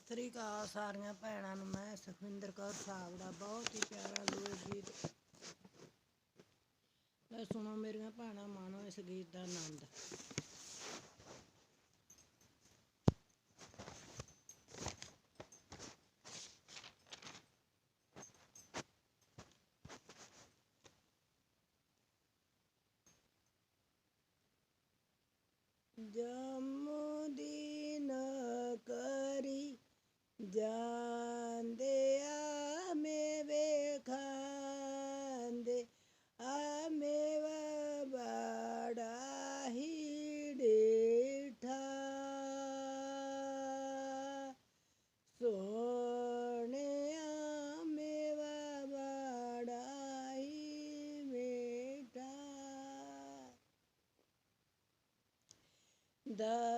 ਸਤਿ ਸ੍ਰੀ ਅਕਾਲ ਸਾਰੀਆਂ ਭੈਣਾਂ ਨੂੰ, ਮੈਂ ਸੁਖਵਿੰਦਰ ਕੌਰ ਸਾਹਿਬ ਦਾ ਬਹੁਤ ਹੀ ਪਿਆਰਾ ਲੋਕ ਗੀਤ। ਲੈ ਸੁਣੋ ਮੇਰੀਆਂ ਭੈਣਾਂ, ਮਾਣੋ ਇਸ ਗੀਤ ਦਾ ਆਨੰਦ। ਜਾ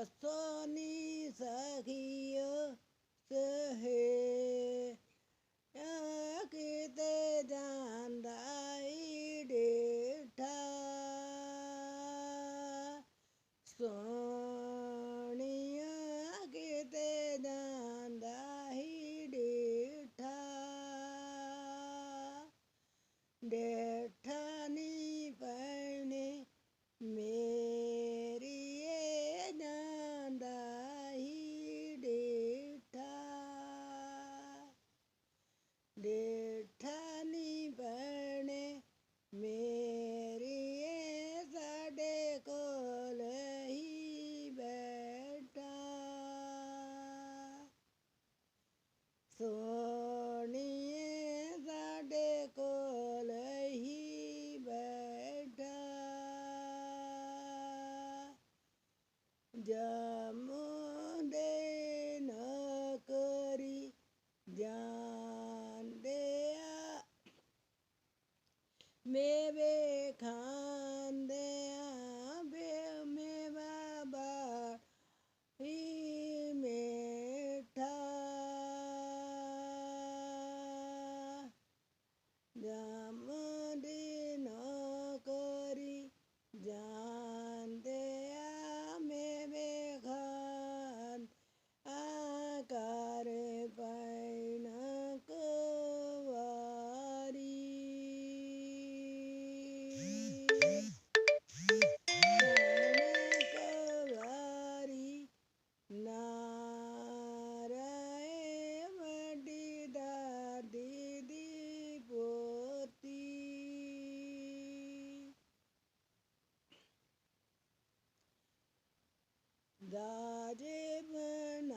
corazón. ਮੁੰਡੇ ਨਕਰੀ ਜਾਂਦੇ ਆ। ਮੇਵੇ God, Ibn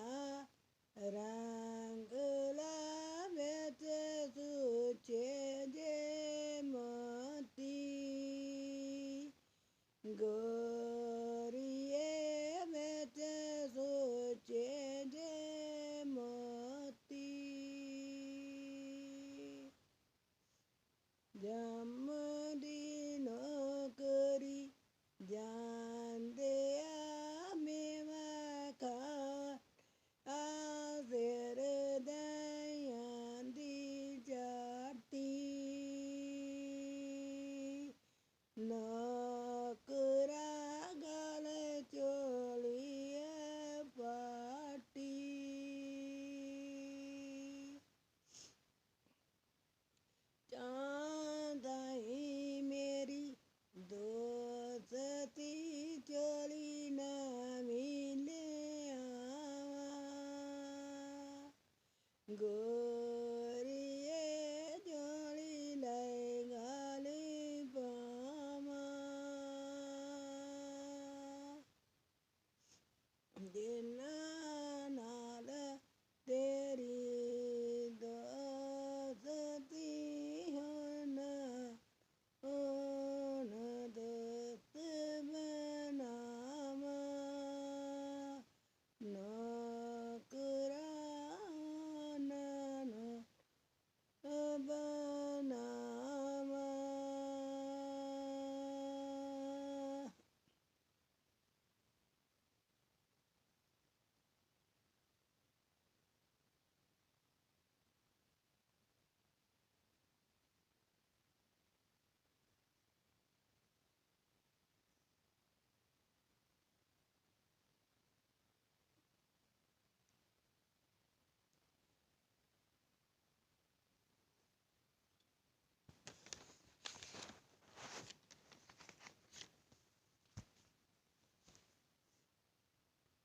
good.